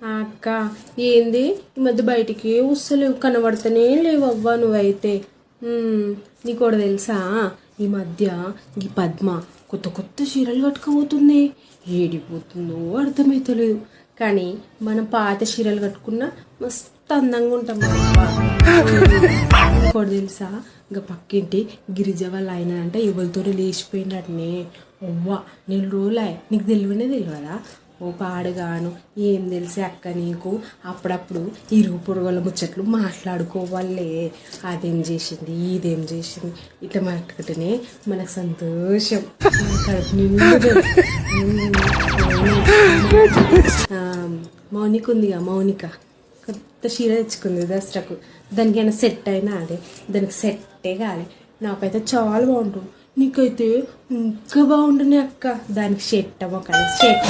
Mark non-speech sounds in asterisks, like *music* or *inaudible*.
అక్క ఏంది? ఈ మధ్య బయటికి వస్తలేవు కనబడతనే లేవు అవ్వా నువ్వైతే నీకు కూడా తెలుసా? ఈ మధ్య ఈ పద్మ కొత్త కొత్త చీరలు కట్టుకోబోతుంది. ఏడిపోతుందో అర్థమవుతలేదు కానీ మనం పాత చీరలు కట్టుకున్నా మస్తు అందంగా ఉంటాం. ఇంకోటి తెలుసా? ఇంకా పక్కింటి గిరిజ వాళ్ళ ఆయన అంటే ఎవరితో లేచిపోయినట్టునే అవ్వా నేను రోజులే నీకు తెలియనే తెలియదా ఓ పాడుగాను ఏం తెలిసి అక్క నీకు? అప్పుడప్పుడు ఇరుగు పొరుగుల ముచ్చట్లు మాట్లాడుకోవాలే. అదేం చేసింది ఇదేం చేసింది? ఇట్లా మాట్లాడుకుంటేనే మనకు సంతోషం. *laughs* మౌనిక ఉందిగా మౌనిక. కొత్త చీర తెచ్చుకుంది దసరాకు. దానికి ఏమైనా సెట్ అయినా అదే. దానికి సెట్టే కాలే. నాకైతే చాలా బాగుంటుంది నీకైతే ఇంకా బాగుంటుంది అక్క. దానికి షెట్ అవ్వ కదా షెట్